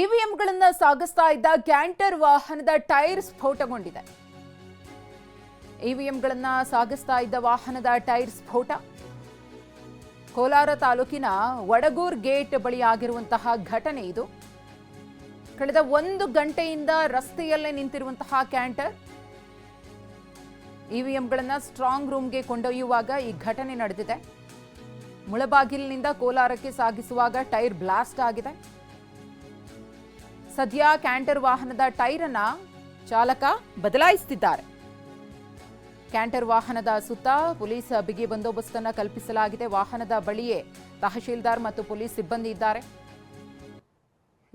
ಇವಿಎಂಗಳನ್ನ ಸಾಗಿಸ್ತಾ ಇದ್ದ ಕ್ಯಾಂಟರ್ ವಾಹನದ ಟೈರ್ ಸ್ಫೋಟಗೊಂಡಿದೆ. ಇವಿಎಂಗಳನ್ನ ಸಾಗಿಸ್ತಾ ಇದ್ದ ವಾಹನದ ಟೈರ್ ಸ್ಫೋಟ. ಕೋಲಾರ ತಾಲೂಕಿನ ವಡಗೂರ್ ಗೇಟ್ ಬಳಿ ಆಗಿರುವಂತಹ ಘಟನೆ ಇದು. ಕಳೆದ ಒಂದು ಗಂಟೆಯಿಂದ ರಸ್ತೆಯಲ್ಲೇ ನಿಂತಿರುವಂತಹ ಕ್ಯಾಂಟರ್ ಇವಿಎಂಗಳನ್ನ ಸ್ಟ್ರಾಂಗ್ ರೂಮ್ಗೆ ಕೊಂಡೊಯ್ಯುವಾಗ ಈ ಘಟನೆ ನಡೆದಿದೆ. ಮುಳಬಾಗಿಲಿನಿಂದ ಕೋಲಾರಕ್ಕೆ ಸಾಗಿಸುವಾಗ ಟೈರ್ ಬ್ಲಾಸ್ಟ್ ಆಗಿದೆ. ಸದ್ಯ ಕ್ಯಾಂಟರ್ ವಾಹನದ ಟೈರ್ ಅನ್ನ ಚಾಲಕ ಬದಲಾಯಿಸುತ್ತಿದ್ದಾರೆ. ಕ್ಯಾಂಟರ್ ವಾಹನದ ಸುತ್ತ ಪೊಲೀಸ್ ಬಿಗಿ ಬಂದೋಬಸ್ತನ್ನ ಕಲ್ಪಿಸಲಾಗಿದೆ. ವಾಹನದ ಬಳಿಯೇ ತಹಶೀಲ್ದಾರ್ ಮತ್ತು ಪೊಲೀಸ್ ಸಿಬ್ಬಂದಿ ಇದ್ದಾರೆ.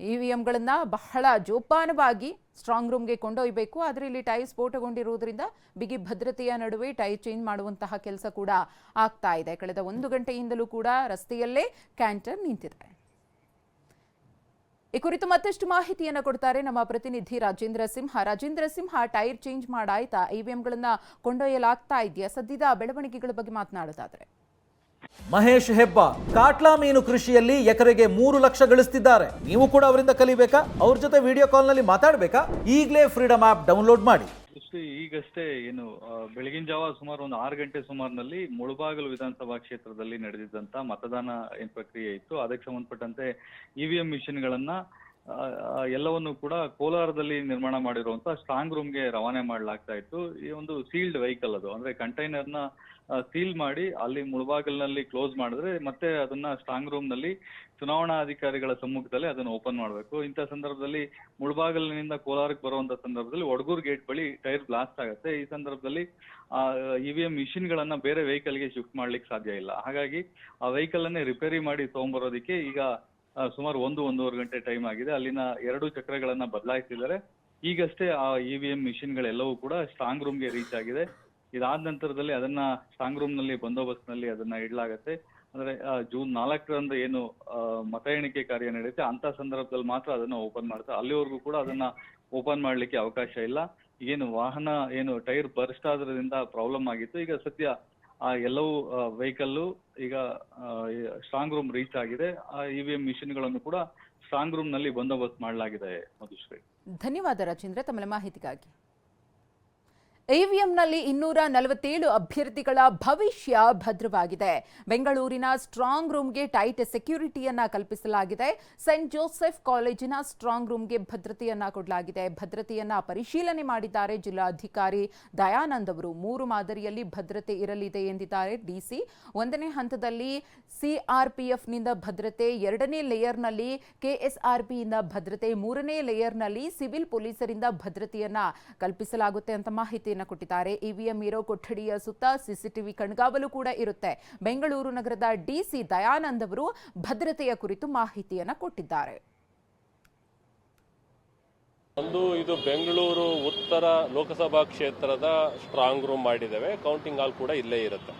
ಇವಿಎಂಗಳನ್ನ ಬಹಳ ಜೋಪಾನವಾಗಿ ಸ್ಟ್ರಾಂಗ್ ರೂಮ್ಗೆ ಕೊಂಡೊಯ್ಯಬೇಕು ಆದರೆ ಇಲ್ಲಿ ಟೈರ್ ಸ್ಫೋಟಗೊಂಡಿರುವುದರಿಂದ ಬಿಗಿ ಭದ್ರತೆಯ ನಡುವೆ ಟೈರ್ ಚೇಂಜ್ ಮಾಡುವಂತಹ ಕೆಲಸ ಕೂಡ ಆಗ್ತಾ ಇದೆ. ಕಳೆದ ಒಂದು ಗಂಟೆಯಿಂದಲೂ ಕೂಡ ರಸ್ತೆಯಲ್ಲೇ ಕ್ಯಾಂಟರ್ ನಿಂತಿದೆ. ಈ ಕುರಿತು ಮತ್ತಷ್ಟು ಮಾಹಿತಿಯನ್ನು ಕೊಡ್ತಾರೆ ನಮ್ಮ ಪ್ರತಿನಿಧಿ ರಾಜೇಂದ್ರ ಸಿಂಹ. ರಾಜೇಂದ್ರ ಸಿಂಹ, ಟೈರ್ ಚೇಂಜ್ ಮಾಡಾಯ್ತಾ? ಇವಿಎಂಗಳನ್ನ ಕೊಂಡೊಯ್ಯಲಾಗ್ತಾ ಇದೆಯಾ? ಸದ್ಯದ ಬೆಳವಣಿಗೆಗಳ ಬಗ್ಗೆ ಮಾತನಾಡೋದಾದ್ರೆ. ಮಹೇಶ್ ಹೆಬ್ಬ, ಕಾಟ್ಲಾ ಮೀನು ಕೃಷಿಯಲ್ಲಿ ಎಕರೆಗೆ ಮೂರು ಲಕ್ಷ ಗಳಿಸ್ತಿದ್ದಾರೆ. ನೀವು ಕೂಡ ಅವರಿಂದ ಕಲಿಬೇಕಾ? ಅವ್ರ ಜೊತೆ ವಿಡಿಯೋ ಕಾಲ್ನಲ್ಲಿ ಮಾತಾಡಬೇಕಾ? ಈಗಲೇ ಫ್ರೀಡಮ್ ಆಪ್ ಡೌನ್ಲೋಡ್ ಮಾಡಿ. ಇಷ್ಟು ಈಗಷ್ಟೇ ಏನು ಬೆಳಗಿನ ಜಾವ ಸುಮಾರು ಒಂದು ಆರು ಗಂಟೆ ಸುಮಾರಿನಲ್ಲಿ ಮುಳಬಾಗಿಲು ವಿಧಾನಸಭಾ ಕ್ಷೇತ್ರದಲ್ಲಿ ನಡೆದಿದ್ದಂತ ಮತದಾನ ಏನ್ ಪ್ರಕ್ರಿಯೆ ಇತ್ತು. ಅದಕ್ಕೆ ಸಂಬಂಧಪಟ್ಟಂತೆ ಇವಿಎಂ ಮಿಷಿನ್ಗಳನ್ನ ಎಲ್ಲವನ್ನು ಕೂಡ ಕೋಲಾರದಲ್ಲಿ ನಿರ್ಮಾಣ ಮಾಡಿರುವಂತಹ ಸ್ಟ್ರಾಂಗ್ ರೂಮ್ಗೆ ರವಾನೆ ಮಾಡಲಾಗ್ತಾ ಇತ್ತು. ಈ ಒಂದು ಸೀಲ್ಡ್ ವೆಹಿಕಲ್ ಅದು. ಅಂದ್ರೆ ಕಂಟೈನರ್ನ ಸೀಲ್ ಮಾಡಿ ಅಲ್ಲಿ ಮುಳಬಾಗಿಲಿನಲ್ಲಿ ಕ್ಲೋಸ್ ಮಾಡಿದ್ರೆ ಮತ್ತೆ ಅದನ್ನ ಸ್ಟ್ರಾಂಗ್ ರೂಮ್ನಲ್ಲಿ ಚುನಾವಣಾ ಅಧಿಕಾರಿಗಳ ಸಮ್ಮುಖದಲ್ಲಿ ಅದನ್ನ ಓಪನ್ ಮಾಡಬೇಕು. ಇಂಥ ಸಂದರ್ಭದಲ್ಲಿ ಮುಳಬಾಗಿಲಿನಿಂದ ಕೋಲಾರಕ್ಕೆ ಬರುವಂತ ಸಂದರ್ಭದಲ್ಲಿ ಒಡಗೂರ್ ಗೇಟ್ ಬಳಿ ಟೈರ್ ಬ್ಲಾಸ್ಟ್ ಆಗುತ್ತೆ. ಈ ಸಂದರ್ಭದಲ್ಲಿ, ಆ ಇವಿಎಂ ಮಿಷಿನ್ ಗಳನ್ನ ಬೇರೆ ವೆಹಿಕಲ್ಗೆ ಶಿಫ್ಟ್ ಮಾಡ್ಲಿಕ್ಕೆ ಸಾಧ್ಯ ಇಲ್ಲ. ಹಾಗಾಗಿ ಆ ವೆಹಿಕಲ್ ಅನ್ನೇ ರಿಪೇರಿ ಮಾಡಿ ತಗೊಂಡ್ಬರೋದಕ್ಕೆ ಈಗ ಸುಮಾರು ಒಂದು, ಒಂದೂವರೆ ಗಂಟೆ ಟೈಮ್ ಆಗಿದೆ. ಅಲ್ಲಿನ ಎರಡು ಚಕ್ರಗಳನ್ನ ಬದಲಾಯಿಸಿದ್ದಾರೆ. ಈಗಷ್ಟೇ ಆ ಇವಿಎಂ ಮಿಷಿನ್ ಗಳೆಲ್ಲವೂ ಕೂಡ ಸ್ಟ್ರಾಂಗ್ ರೂಮ್ಗೆ ರೀಚ್ ಆಗಿದೆ. ಇದಾದ ನಂತರದಲ್ಲಿ ಅದನ್ನ ಸ್ಟ್ರಾಂಗ್ ರೂಮ್ನಲ್ಲಿ, ಬಂದೋಬಸ್ತ್ನಲ್ಲಿ ಅದನ್ನ ಇಡಲಾಗತ್ತೆ. ಅಂದ್ರೆ ಜೂನ್ ನಾಲ್ಕರಂದು ಏನು ಮತ ಎಣಿಕೆ ಕಾರ್ಯ ನಡೆಯುತ್ತೆ ಅಂತ ಸಂದರ್ಭದಲ್ಲಿ ಮಾತ್ರ ಅದನ್ನ ಓಪನ್ ಮಾಡುತ್ತೆ ಅಲ್ಲಿವರೆಗೂ ಕೂಡ ಅದನ್ನ ಓಪನ್ ಮಾಡ್ಲಿಕ್ಕೆ ಅವಕಾಶ ಇಲ್ಲ. ಏನು ವಾಹನ, ಏನು ಟೈರ್ ಬರ್ಸ್ಟ್ ಆದ್ರಿಂದ ಪ್ರಾಬ್ಲಮ್ ಆಗಿತ್ತು. ಈಗ ಸದ್ಯ ಆ ಎಲ್ಲವೂ ವೆಹಿಕಲ್ಲು ಈಗ ಸ್ಟ್ರಾಂಗ್ ರೂಮ್ ರೀಚ್ ಆಗಿದೆ. ಆ ಇವಿಎಂ ಮಿಷಿನ್ಗಳನ್ನು ಕೂಡ ಸ್ಟ್ರಾಂಗ್ ರೂಮ್ನಲ್ಲಿ ಬಂದೋಬಸ್ತ್ ಮಾಡಲಾಗಿದೆ ಮಧುಶ್ರೀ. ಧನ್ಯವಾದ ರಾಜೇಂದ್ರ ತಮ್ಮ ಮಾಹಿತಿಗಾಗಿ. ಇವಿಎಂನಲ್ಲಿ ಇನ್ನೂರ ನಲವತ್ತೇಳು ಅಭ್ಯರ್ಥಿಗಳ ಭವಿಷ್ಯ ಭದ್ರವಾಗಿದೆ. ಬೆಂಗಳೂರಿನ ಸ್ಟ್ರಾಂಗ್ ರೂಮ್ಗೆ ಟೈಟ್ ಸೆಕ್ಯೂರಿಟಿಯನ್ನ ಕಲ್ಪಿಸಲಾಗಿದೆ. ಸೆಂಟ್ ಜೋಸೆಫ್ ಕಾಲೇಜಿನ ಸ್ಟ್ರಾಂಗ್ ರೂಮ್ಗೆ ಭದ್ರತೆಯನ್ನ ಕೊಡಲಾಗಿದೆ. ಭದ್ರತೆಯನ್ನ ಪರಿಶೀಲನೆ ಮಾಡಿದ್ದಾರೆ ಜಿಲ್ಲಾಧಿಕಾರಿ ದಯಾನಂದ್ ಅವರು. ಮೂರು ಮಾದರಿಯಲ್ಲಿ ಭದ್ರತೆ ಇರಲಿದೆ ಎಂದಿದ್ದಾರೆ ಡಿಸಿ ಒಂದನೇ ಹಂತದಲ್ಲಿ ಸಿಆರ್ಪಿಎಫ್ನಿಂದ ಭದ್ರತೆ, ಎರಡನೇ ಲೇಯರ್ನಲ್ಲಿ ಕೆಎಸ್ಆರ್ಪಿಯಿಂದ ಭದ್ರತೆ, ಮೂರನೇ ಲೇಯರ್ನಲ್ಲಿ ಸಿವಿಲ್ ಪೊಲೀಸರಿಂದ ಭದ್ರತೆಯನ್ನ ಕಲ್ಪಿಸಲಾಗುತ್ತೆ ಅಂತ ಮಾಹಿತಿಯನ್ನು ಕೊಟ್ಟಿದ್ದಾರೆ. ಇವಿಎಂ ಇರೋ ಕೊಠಡಿಯ ಸುತ್ತ ಸಿಸಿಟಿವಿ ಕಣ್ಗಾವಲು ಕೂಡ ಇರುತ್ತೆ. ಬೆಂಗಳೂರು ನಗರದ ಡಿಸಿ ದಯಾನಂದ್ ಅವರು ಭದ್ರತೆಯ ಕುರಿತು ಮಾಹಿತಿಯನ್ನ ಕೊಟ್ಟಿದ್ದಾರೆ. ಒಂದು, ಇದು ಬೆಂಗಳೂರು ಉತ್ತರ ಲೋಕಸಭಾ ಕ್ಷೇತ್ರದ ಸ್ಟ್ರಾಂಗ್ ರೂಮ್ ಮಾಡಿದ್ದೇವೆ. ಕೌಂಟಿಂಗ್ ಹಾಲ್ ಕೂಡ ಇಲ್ಲೇ ಇರುತ್ತೆ.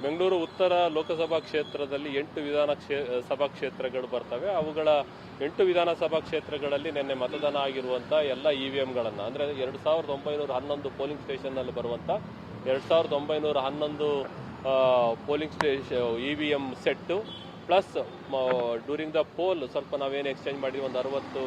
ಬೆಂಗಳೂರು ಉತ್ತರ ಲೋಕಸಭಾ ಕ್ಷೇತ್ರದಲ್ಲಿ ಎಂಟು ವಿಧಾನ ಕ್ಷೇ ಸಭಾ ಕ್ಷೇತ್ರಗಳು ಬರ್ತವೆ. ಅವುಗಳ ಎಂಟು ವಿಧಾನಸಭಾ ಕ್ಷೇತ್ರಗಳಲ್ಲಿ ನಿನ್ನೆ ಮತದಾನ ಆಗಿರುವಂಥ ಎಲ್ಲ ಇ ವಿ ಎಮ್ಗಳನ್ನು ಅಂದರೆ ಎರಡು ಸಾವಿರದ ಒಂಬೈನೂರ ಹನ್ನೊಂದು ಪೋಲಿಂಗ್ ಸ್ಟೇಷನ್ನಲ್ಲಿ ಬರುವಂಥ ಎರಡು ಸಾವಿರದ ಒಂಬೈನೂರ ಹನ್ನೊಂದು polling station E V M set, plus during the poll ಸ್ವಲ್ಪ ನಾವೇನು ಎಕ್ಸ್ಚೇಂಜ್ ಮಾಡಿದ್ವಿ, ಒಂದು ಅರವತ್ತು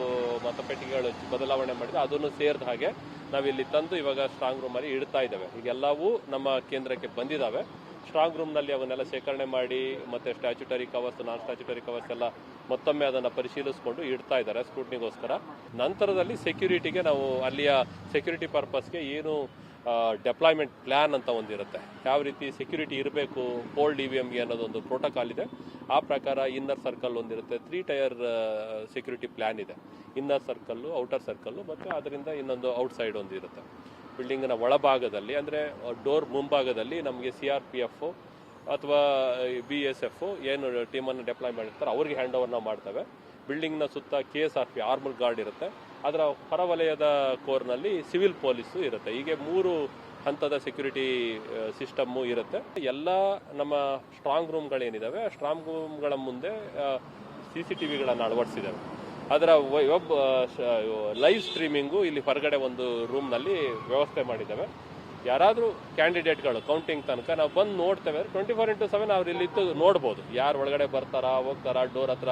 ಮತಪೆಟ್ಟಿಗೆಗಳು ಬದಲಾವಣೆ ಮಾಡಿದ್ವಿ, ಅದನ್ನು ಸೇರಿದ ಹಾಗೆ ನಾವಿಲ್ಲಿ ತಂದು ಇವಾಗ ಸ್ಟ್ರಾಂಗ್ ರೂಮಲ್ಲಿ ಇಡ್ತಾ ಇದ್ದೇವೆ. ಈಗೆಲ್ಲವೂ ನಮ್ಮ ಕೇಂದ್ರಕ್ಕೆ ಬಂದಿದ್ದಾವೆ. ಸ್ಟ್ರಾಂಗ್ ರೂಮ್ನಲ್ಲಿ ಅವನ್ನೆಲ್ಲ ಶೇಖರಣೆ ಮಾಡಿ, ಮತ್ತೆ statutory covers non statutory covers ಎಲ್ಲ ಮತ್ತೊಮ್ಮೆ ಅದನ್ನು ಪರಿಶೀಲಿಸಿಕೊಂಡು ಇಡ್ತಾ ಇದ್ದಾರೆ ಸ್ಕ್ರೂಟ್ನಿಗೋಸ್ಕರ ನಂತರದಲ್ಲಿ ಸೆಕ್ಯೂರಿಟಿಗೆ ನಾವು ಅಲ್ಲಿಯ ಸೆಕ್ಯೂರಿಟಿ ಪರ್ಪಸ್ಗೆ ಏನು ಡೆಪ್ಲಾಯ್ಮೆಂಟ್ ಪ್ಲ್ಯಾನ್ ಅಂತ ಒಂದಿರುತ್ತೆ. ಯಾವ ರೀತಿ ಸೆಕ್ಯೂರಿಟಿ ಇರಬೇಕು ಕೋಲ್ಡ್ ಇ ವಿ ಎಮ್ಗೆ ಅನ್ನೋದೊಂದು ಪ್ರೋಟೋಕಾಲ್ ಇದೆ. ಆ ಪ್ರಕಾರ ಇನ್ನರ್ ಸರ್ಕಲ್ ಒಂದಿರುತ್ತೆ. ತ್ರೀ ಟೈರ್ ಸೆಕ್ಯೂರಿಟಿ ಪ್ಲ್ಯಾನ್ ಇದೆ. ಇನ್ನರ್ ಸರ್ಕಲ್ಲು ಔಟರ್ ಸರ್ಕಲ್ಲು ಮತ್ತು ಅದರಿಂದ ಇನ್ನೊಂದು ಔಟ್ಸೈಡ್ ಒಂದು ಇರುತ್ತೆ ಬಿಲ್ಡಿಂಗ್ನ ಒಳಭಾಗದಲ್ಲಿ, ಅಂದರೆ ಡೋರ್ ಮುಂಭಾಗದಲ್ಲಿ ನಮಗೆ ಸಿ ಆರ್ ಪಿ ಎಫ್, ಅಥವಾ ಬಿ ಎಸ್ ಎಫ್ ಏನು ಟೀಮನ್ನು ಡೆಪ್ಲಾಯ್ ಮಾಡಿರ್ತಾರೆ ಅವ್ರಿಗೆ ಹ್ಯಾಂಡ್ ಓವರ್ ನಾವು ಮಾಡ್ತೇವೆ. ಬಿಲ್ಡಿಂಗ್ನ ಸುತ್ತ K S R P armed guard ಇರುತ್ತೆ. ಅದರ ಹೊರವಲಯದ ಕೋರ್ನಲ್ಲಿ ಸಿವಿಲ್ ಪೊಲೀಸು ಇರುತ್ತೆ. ಹೀಗೆ ಮೂರು ಹಂತದ ಸೆಕ್ಯೂರಿಟಿ ಸಿಸ್ಟಮ್ಮು ಇರುತ್ತೆ. ಎಲ್ಲ ನಮ್ಮ ಸ್ಟ್ರಾಂಗ್ ರೂಮ್ಗಳೇನಿದ್ದಾವೆ ಸ್ಟ್ರಾಂಗ್ ರೂಮ್ಗಳ ಮುಂದೆ ಸಿ ಸಿ ಟಿ ವಿಗಳನ್ನು ಅಳವಡಿಸಿದ್ದಾವೆ ಅದರ ವೆಬ್ ಲೈವ್ ಸ್ಟ್ರೀಮಿಂಗು ಇಲ್ಲಿ ಹೊರಗಡೆ ಒಂದು ರೂಮ್ನಲ್ಲಿ ವ್ಯವಸ್ಥೆ ಮಾಡಿದ್ದೇವೆ. ಯಾರಾದರೂ ಕ್ಯಾಂಡಿಡೇಟ್ಗಳು ಕೌಂಟಿಂಗ್ ತನಕ ನಾವು ಬಂದು ನೋಡ್ತೇವೆ. ಟ್ವೆಂಟಿ ಫೋರ್ ಇಂಟು ಸೆವೆನ್ ಅವ್ರು ಇಲ್ಲಿದ್ದು ನೋಡ್ಬೋದು. ಯಾರು ಒಳಗಡೆ ಬರ್ತಾರಾ, ಹೋಗ್ತಾರಾ ಡೋರ್ ಹತ್ರ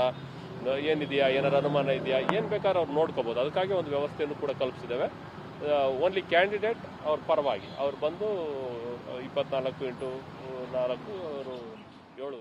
ಏನಿದೆಯಾ, ಏನಾರು ಅನುಮಾನ ಇದೆಯಾ, ಏನು ಬೇಕಾದ್ರೂ ಅವ್ರು ನೋಡ್ಕೋಬೋದು. ಅದಕ್ಕಾಗಿ ಒಂದು ವ್ಯವಸ್ಥೆಯನ್ನು ಕೂಡ ಕಲ್ಪಿಸಿದ್ದೇವೆ. ಓನ್ಲಿ ಕ್ಯಾಂಡಿಡೇಟ್ ಅವ್ರ ಪರವಾಗಿ. ಅವ್ರು ಬಂದು ಇಪ್ಪತ್ನಾಲ್ಕು ಇಂಟು ನಾಲ್ಕು ಅವರು ಏಳು